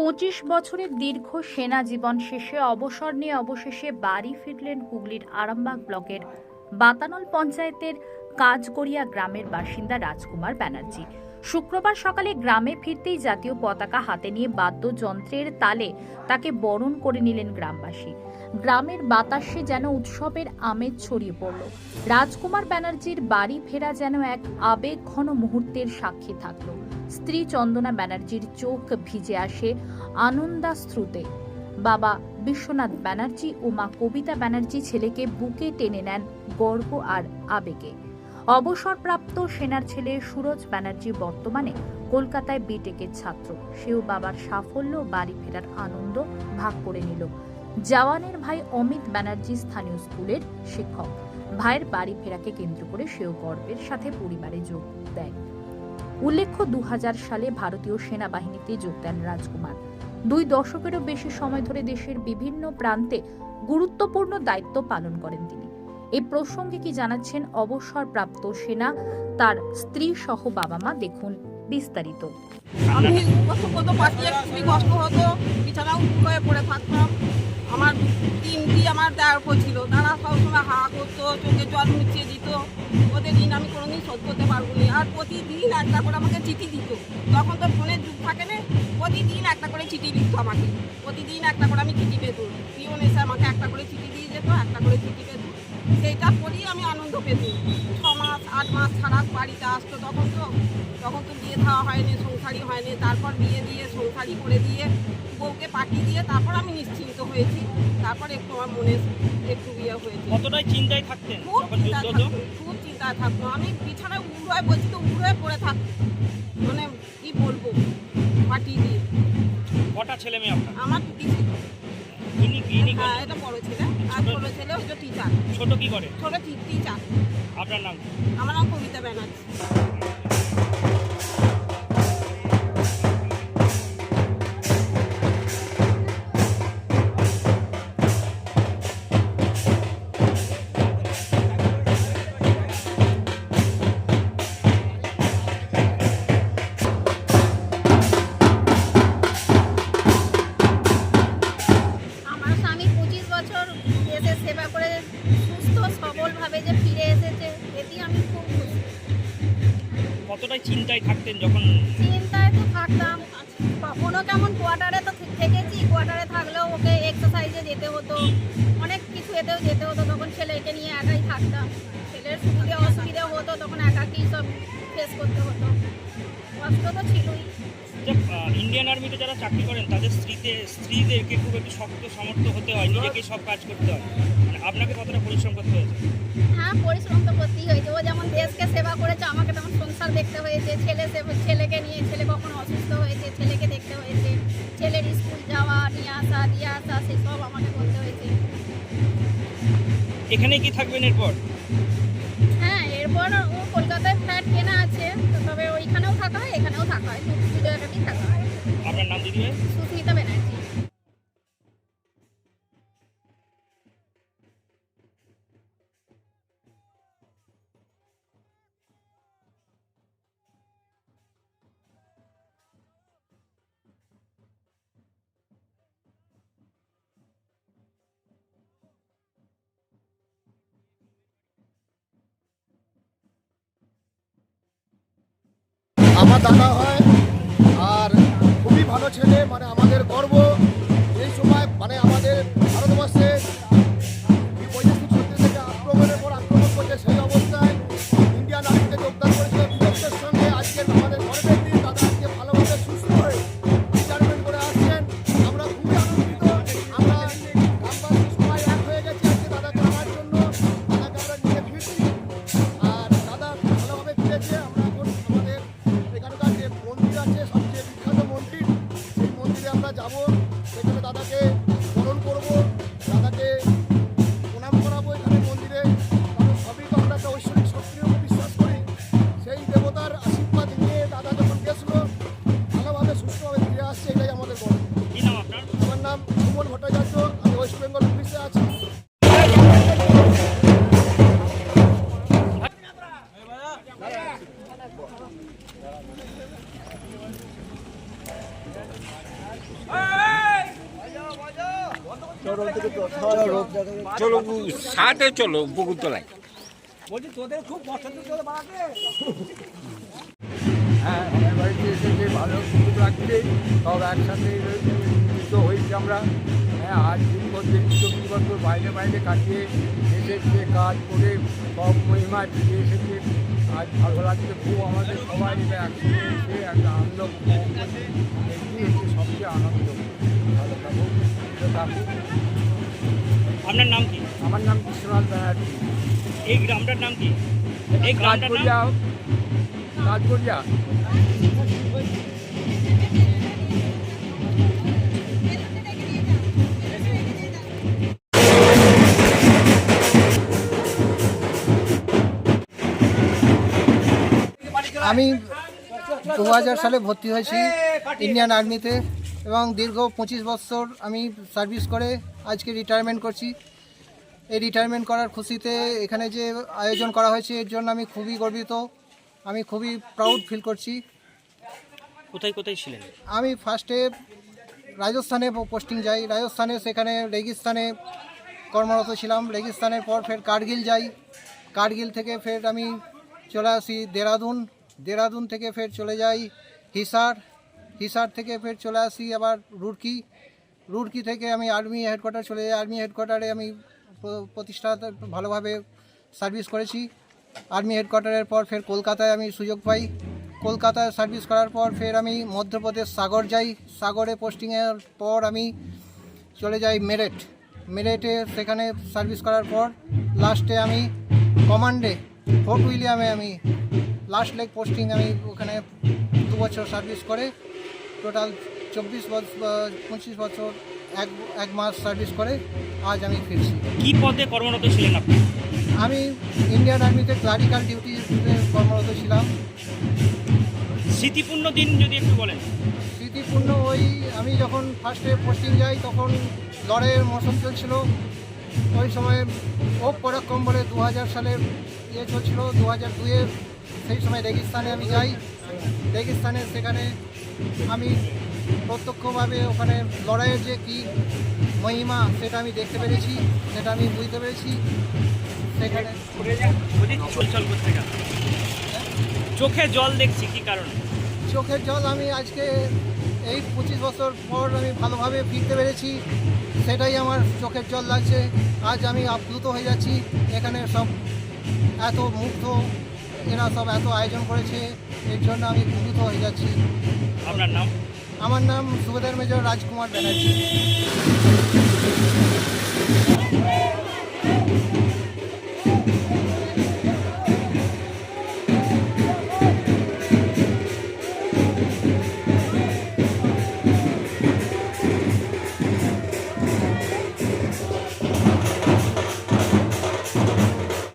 পঁচিশ বছরের দীর্ঘ সেনা জীবন শেষে অবসর নিয়ে অবশেষে বাড়ি ফিরলেন হুগলির আরামবাগ ব্লকের বাতানল পঞ্চায়েতের কাজগড়িয়া গ্রামের বাসিন্দা রাজকুমার ব্যানার্জি। শুক্রবার সকালে গ্রামে ফিরতেই জাতীয় পতাকা হাতে নিয়ে বাদ্যযন্ত্রের তালে তাকে বরণ করে নিলেন গ্রামবাসী। গ্রামের বাতাসে যেন উৎসবের আমেজ ছড়িয়ে পড়ল। রাজকুমার ব্যানার্জির বাড়ি ফেরা যেন এক আবেগঘন মুহূর্তের সাক্ষী থাকল। স্ত্রী চন্দনা ব্যানার্জির চোখ ভিজে আসে আনন্দাশ্রুতে। বাবা বিশ্বনাথ ব্যানার্জি ও মা কবিতা ব্যানার্জি ছেলেকে বুকে টেনে নেন গর্ব আর আবেগে। অবসরপ্রাপ্ত সেনার ছেলে সুরজ ব্যানার্জি বর্তমানে কলকাতায় বিটেকের ছাত্র। সেও বাবার সাফল্য বাড়ি ফেরার আনন্দ ভাগ করে নিল। জওয়ানের ভাই অমিত ব্যানার্জি স্থানীয় স্কুলের শিক্ষক। ভাইয়ের বাড়ি ফেরাকে কেন্দ্র করে সেও গর্বের সাথে পরিবারে যোগ দেয়। উল্লেখ্য দু সালে ভারতীয় সেনাবাহিনীতে যোগ দেন রাজকুমার। দুই দশকেরও বেশি সময় ধরে দেশের বিভিন্ন প্রান্তে গুরুত্বপূর্ণ দায়িত্ব পালন করেন তিনি। এই প্রসঙ্গে কি জানাচ্ছেন অবসরপ্রাপ্ত সেনা, তার স্ত্রী সহ বাবা মা দেখুন বিস্তারিত। আমি কষ্ট হতো পড়ে থাকতাম। আমার আমার দেওয়ার উপর ছিল। তারা সবসময় হা করতো, চোখে জল মুছিয়ে দিত। ওদের দিন আমি কোনোদিন শোধ করতে পারব না। আর প্রতিদিন একটা করে আমাকে চিঠি দিত। তখন তো ফোনের যুগ থাকে না, প্রতিদিন একটা করে চিঠি লিখতো আমাকে। প্রতিদিন একটা করে আমি চিঠি পেত। পিওন এসে আমাকে একটা করে চিঠি দিয়ে যেত, একটা করে চিঠি পেত। সেইটা পড়েই আমি আনন্দ পেত। ছ মাস, আট মাস ছাড়া বাড়িতে আসতো তখন তো। তখন তো বিয়ে দেওয়া হয়নি, সংসারই হয়নি। তারপর বিয়ে দিয়ে, সংসারই করে দিয়ে বউকে পাঠিয়ে দিয়ে তারপর আমি নিশ্চিন্ত হয়েছি। তারপর একটু আমার মনে একটু ইয়ে হয়েছে। কতটাই চিন্তায় থাকতেন? খুব চিন্তায় থাকতো খুব চিন্তায় থাকতো। আমি বিছানায় উড় হয়ে বলছি তো উড় হয়ে পড়ে থাকতো মানে কি বলব? পাঠিয়ে দিয়ে। কটা ছেলে মেয়ে আপনার? আমার দুটি ছিল। হ্যাঁ এটা বড় ছেলে। আর ছোট ছেলে টিচার ছোট কি করে? ছোট টিচার আপনার নাম আমার নাম কবিতা ব্যানার্জি। সবলভাবে যে ফিরে এসেছে এটি আমি খুব খুশি। কতটাই চিন্তায় থাকতেন যখন চিন্তায় তো থাকতাম। কখনো কেমন কোয়ার্টারে তো থেকেছি কোয়ার্টারে থাকলেও ওকে এক্সারসাইজে যেতে হতো। অনেক কিছু এতেও যেতে হতো তখন ছেলেকে নিয়ে একাই থাকতাম। ছেলের সুবিধে অসুবিধে হতো তখন একাকেই সব ফেস করতে হতো। কষ্ট তো ছিলই। ইন্ডিয়ান আর্মিতে যারা চাকরি করেন তাদের স্ত্রীতে স্ত্রীদেরকে খুব একটু শক্ত সমর্থ হতে হয় নিজেকে সব কাজ করতে হয়। মানে আপনাকে কতটা পরিশ্রম করতে হয়েছে? হ্যাঁ পরিশ্রম তো করতেই হয়েছে। ও যেমন দেশকে সেবা করেছে আমাকে তেমন সংসার দেখতে হয়েছে। ছেলে ছেলেকে নিয়ে ছেলে কখনো অসুস্থ হয়েছে ছেলেকে দেখতে হয়েছে। ছেলের স্কুল যাওয়া নিয়ে আসা দিয়ে আসা সেসব আমাকে করতে হয়েছে। এখানে কি থাকবেন এরপর? আপনার নাম দিদি ভাই সুস্মিতা ব্যানার্জি আমার দাদা হয় আর খুবই ভালো ছেলে মানে আমাদের গর্ব। যাব। সেখানে দাদাকে স্মরণ করব। দাদাকে প্রণাম করাবো এখানে মন্দিরে। কারণ সবই তো আমরা একটা ঐশ্বরিক শক্তির উপর বিশ্বাস করি। সেই দেবতার আশীর্বাদ নিয়ে দাদা যখন গেছিল ভালোভাবে সুস্থভাবে ফিরে আসছে এটাই আমাদের আপনার? আমার নাম সুমন ভট্টাচার্য আমি ওয়েস্ট বেঙ্গল পুলিশে আছি। চলো সাথে চলো বকুতলায় হ্যাঁ আমার বাড়িতে এসেছে ভালো সুযোগ লাগছে সব একসাথে মিলিত হয়েছি আমরা হ্যাঁ আজ দিন করতে চব্বিশ বছর বাইরে বাইরে কাটিয়ে এসেছে কাজ করে সব মহিমা ফিরে এসেছে আজ ভালো লাগছে খুব আমাদের সবাই মিলে এসে একটা আনন্দ আনন্দ। ভালো থাকুক থাকুক আপনার নাম কি? আমার নাম বিশ্বনাথ ব্যানার্জি। এই গ্রামটার নাম কি? এই গ্রামটার নাম? আমি দু হাজার সালে ভর্তি হয়েছি ইন্ডিয়ান আর্মিতে। এবং দীর্ঘ পঁচিশ বছর আমি সার্ভিস করে আজকে রিটায়ারমেন্ট করছি। এই রিটায়ারমেন্ট করার খুশিতে এখানে যে আয়োজন করা হয়েছে এর জন্য আমি খুবই গর্বিত। আমি খুবই প্রাউড ফিল করছি। কোথায় কোথায় ছিলেন? আমি ফার্স্টে রাজস্থানে পোস্টিং যাই। রাজস্থানে সেখানে রেগিস্তানে কর্মরত ছিলাম। রেগিস্তানের পর ফের কার্গিল যাই। কার্গিল থেকে ফের আমি চলে আসি দেরাদুন। দেরাদুন থেকে ফের চলে যাই হিসার। হিসার থেকে ফের চলে আসি আবার রুড়কি। রুড়কি থেকে আমি আর্মি হেডকোয়ার্টার চলে যাই। আর্মি হেডকোয়ার্টারে আমি প্র- প্রতিষ্ঠা ভালোভাবে সার্ভিস করেছি। আর্মি হেডকোয়ার্টারের পর ফের কলকাতায় আমি সুযোগ পাই। কলকাতায় সার্ভিস করার পর ফের আমি মধ্যপ্রদেশ সাগর যাই। সাগরে পোস্টিংয়ের পর আমি চলে যাই মেরেট মেরেটে সেখানে সার্ভিস করার পর লাস্টে আমি কমান্ডে ফোর্ট উইলিয়ামে আমি লাস্ট লেগ পোস্টিং আমি ওখানে দু বছর সার্ভিস করে। টোটাল চব্বিশ বছর পঁচিশ বছর এক এক মাস সার্ভিস করে আজ আমি ফিরছি। কি পদে কর্মরত ছিলেন আপনি? আমি ইন্ডিয়ান আর্মিতে ক্লারিক্যাল ডিউটিতে কর্মরত ছিলাম। স্মৃতিপূর্ণ দিন যদি একটু বলেন। স্মৃতিপূর্ণ ওই আমি যখন ফার্স্টে পোস্টিং যাই তখন লড়াইয়ের মৌসুম চলছিল। ওই সময় ওক পরাক্রম বলে দু হাজার সালের ইয়ে চলছিল। দু হাজার দুয়ে সেই সময় রেগিস্তানে আমি যাই। রেগিস্তানে সেখানে আমি প্রত্যক্ষভাবে ওখানে লড়াইয়ের যে কী মহিমা সেটা আমি দেখতে পেরেছি সেটা আমি বুঝতে পেরেছি। সেখানে চোখে জল দেখছি কি কারণে? চোখের জল আমি আজকে এই পঁচিশ বছর পর আমি ভালোভাবে ফিরতে পেরেছি। সেটাই আমার চোখের জল লাগছে। আজ আমি আপ্লুত হয়ে যাচ্ছি। এখানে সব এত মুগ্ধ এরা সব এত আয়োজন করেছে এর জন্য আমি মুগ্ধ হয়ে যাচ্ছি। আপনার নাম? আমার নাম সুবেদার মেজর রাজকুমার ব্যানার্জি।